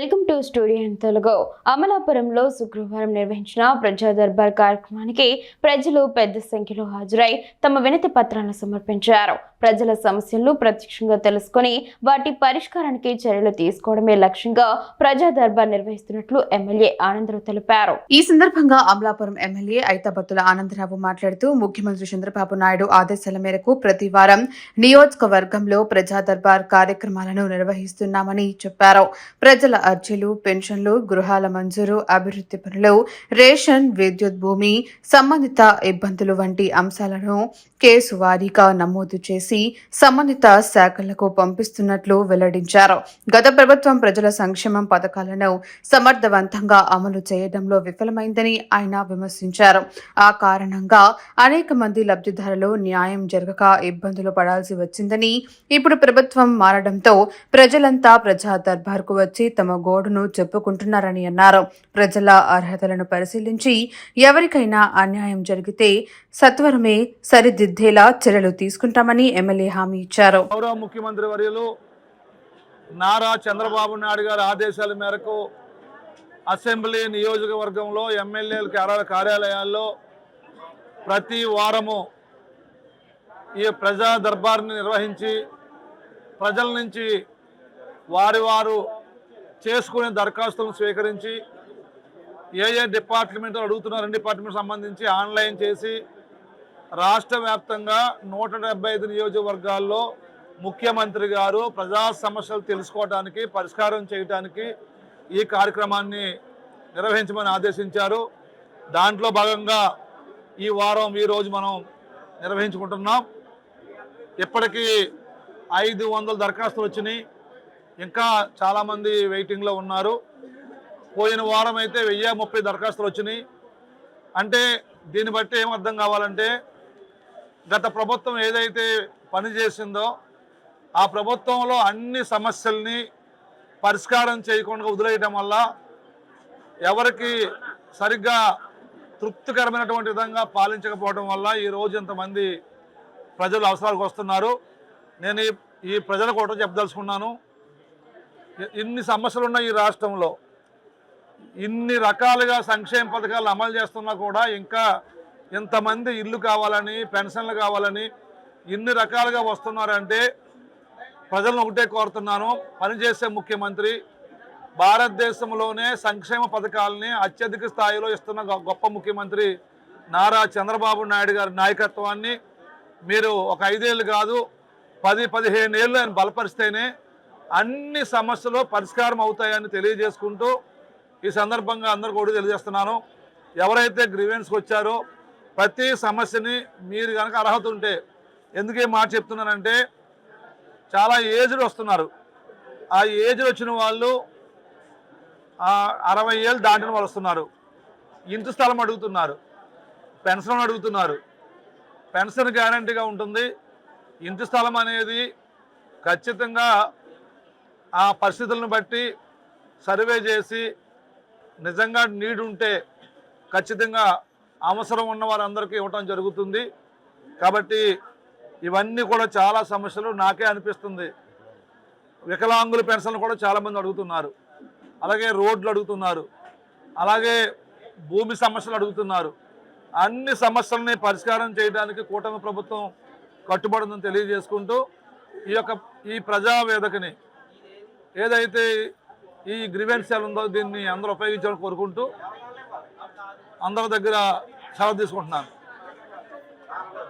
Welcome to studio Telugu. అమలాపురంలో శుక్రవారం నిర్వహించిన ప్రజా దర్బార్ కార్యక్రమానికి ప్రజలు పెద్ద సంఖ్యలో హాజరై తమ వినతి పత్రాలను సమర్పించారు. ప్రజల సమస్యలను ప్రత్యక్షంగా తెలుసుకొని వాటి పరిష్కారానికి చర్యలు తీసుకోవడమే లక్ష్యంగా ప్రజా దర్బార్ నిర్వహిస్తున్నట్లు ఎమ్మెల్యే ఆనందరావు తెలిపారు. ఈ సందర్భంగా అమలాపురం ఎమ్మెల్యే ఐతాబత్తుల ఆనందరావు మాట్లాడుతూ ముఖ్యమంత్రి చంద్రబాబు నాయుడు ఆదేశాల మేరకు ప్రతి వారం నియోజకవర్గంలో ప్రజా దర్బార్ కార్యక్రమాలను నిర్వహిస్తున్నామని చెప్పారు. ప్రజల అర్జీలు పెన్షన్లు గృహాల మంజూరు అభివృద్ధి పనులు రేషన్ విద్యుత్ భూమి సంబంధిత ఇబ్బందులు వంటి అంశాలను కేసు వారీగా నమోదు చేసి సంబంధిత శాఖలకు పంపిస్తున్నట్లు వెల్లడించారు. గత ప్రభుత్వం ప్రజల సంక్షేమం పథకాలను సమర్థవంతంగా అమలు చేయడంలో విఫలమైందని ఆయన విమర్శించారు. ఆ కారణంగా అనేక మంది లబ్ధిదారులు న్యాయం జరగక ఇబ్బందులు పడాల్సి వచ్చిందని ఇప్పుడు ప్రభుత్వం మారడంతో ప్రజలంతా ప్రజా దర్బార్కు వచ్చి తమ గోడును చెప్పుకుంటున్నారని అన్నారు. ప్రజల అర్హతలను పరిశీలించి ఎవరికైనా అన్యాయం జరిగితే సత్వరమే సరిదిద్దేలా చర్యలు తీసుకుంటామని ఎమ్మెల్యే హామీ ఇచ్చారు. గౌరవ ముఖ్యమంత్రి వర్యులు నారా చంద్రబాబు నాయుడు గారి ఆదేశాల మేరకు అసెంబ్లీ నియోజకవర్గంలో ఎమ్మెల్యేల కార్యాలయాల్లో ప్రతి వారము ఈ ప్రజా దర్బార్ని నిర్వహించి ప్రజల నుంచి వారి వారు చేసుకునే దరఖాస్తులను స్వీకరించి ఏ ఏ డిపార్ట్మెంట్లు అడుగుతున్నారు అన్ని డిపార్ట్మెంట్ సంబంధించి ఆన్లైన్ చేసి రాష్ట్ర వ్యాప్తంగా నూట డెబ్బై ఐదు నియోజకవర్గాల్లో ముఖ్యమంత్రి గారు ప్రజా సమస్యలు తెలుసుకోవడానికి పరిష్కారం చేయడానికి ఈ కార్యక్రమాన్ని నిర్వహించమని ఆదేశించారు. దాంట్లో భాగంగా ఈ వారం ఈరోజు మనం నిర్వహించుకుంటున్నాం. ఇప్పటికీ ఐదు వందల దరఖాస్తులు వచ్చినాయి. ఇంకా చాలామంది వెయిటింగ్లో ఉన్నారు. పోయిన వారం అయితే వెయ్యి ముప్పై దరఖాస్తులు వచ్చినాయి. అంటే దీన్ని బట్టి ఏం అర్థం కావాలంటే గత ప్రభుత్వం ఏదైతే పని చేసిందో ఆ ప్రభుత్వంలో అన్ని సమస్యల్ని పరిష్కారం చేయకుండా వదిలేయటం వల్ల ఎవరికి సరిగ్గా తృప్తికరమైనటువంటి విధంగా పాలించకపోవడం వల్ల ఈ ఇంతమంది ప్రజలు అవసరాలకు వస్తున్నారు. నేను ఈ ప్రజలకు ఒకటో చెప్పదలుచుకున్నాను. ఇన్ని సమస్యలు ఉన్నాయి ఈ రాష్ట్రంలో? ఇన్ని రకాలుగా సంక్షేమ పథకాలు అమలు చేస్తున్నా కూడా ఇంకా ఇంతమంది ఇల్లు కావాలని పెన్షన్లు కావాలని ఇన్ని రకాలుగా వస్తున్నారంటే ప్రజలను ఒకటే కోరుతున్నాను. పనిచేసే ముఖ్యమంత్రి భారతదేశంలోనే సంక్షేమ పథకాలని అత్యధిక స్థాయిలో ఇస్తున్న గొ- గొప్ప ముఖ్యమంత్రి నారా చంద్రబాబు నాయుడు గారి నాయకత్వాన్ని మీరు ఒక ఐదేళ్ళు కాదు పది పదిహేను ఏళ్ళు ఆయన బలపరిస్తేనే అన్ని సమస్యలు పరిష్కారం అవుతాయని తెలియజేసుకుంటూ ఈ సందర్భంగా అందరు కూడా తెలియజేస్తున్నాను. ఎవరైతే గ్రీవెన్స్కి వచ్చారో ప్రతి సమస్యని మీరు కనుక అర్హత ఉంటే ఎందుకే మాట చెప్తున్నానంటే చాలా ఏజ్డ్ వస్తున్నారు. ఆ ఏజ్ వచ్చిన వాళ్ళు అరవై ఏళ్ళు దాటిన వాళ్ళు వస్తున్నారు. ఇంటి స్థలం అడుగుతున్నారు. పెన్షన్ అడుగుతున్నారు. పెన్షన్ గ్యారంటీగా ఉంటుంది. ఇంటి స్థలం అనేది ఖచ్చితంగా ఆ పరిస్థితులను బట్టి సర్వే చేసి నిజంగా నీడ్ ఉంటే ఖచ్చితంగా అవసరం ఉన్న వారందరికీ ఇవ్వటం జరుగుతుంది. కాబట్టి ఇవన్నీ కూడా చాలా సమస్యలు నాకే అనిపిస్తుంది. వికలాంగుల పెన్షన్లు కూడా చాలామంది అడుగుతున్నారు. అలాగే రోడ్లు అడుగుతున్నారు. అలాగే భూమి సమస్యలు అడుగుతున్నారు. అన్ని సమస్యలని పరిష్కారం చేయడానికి కూటమి ప్రభుత్వం కట్టుబడిందని తెలియజేసుకుంటూ ఈ యొక్క ఈ ప్రజా వేదికని ఏదైతే ఈ గ్రివెన్స్ ఉందో దీన్ని అందరూ ఉపయోగించాలని కోరుకుంటూ అందరి దగ్గర సెలవు తీసుకుంటున్నాను.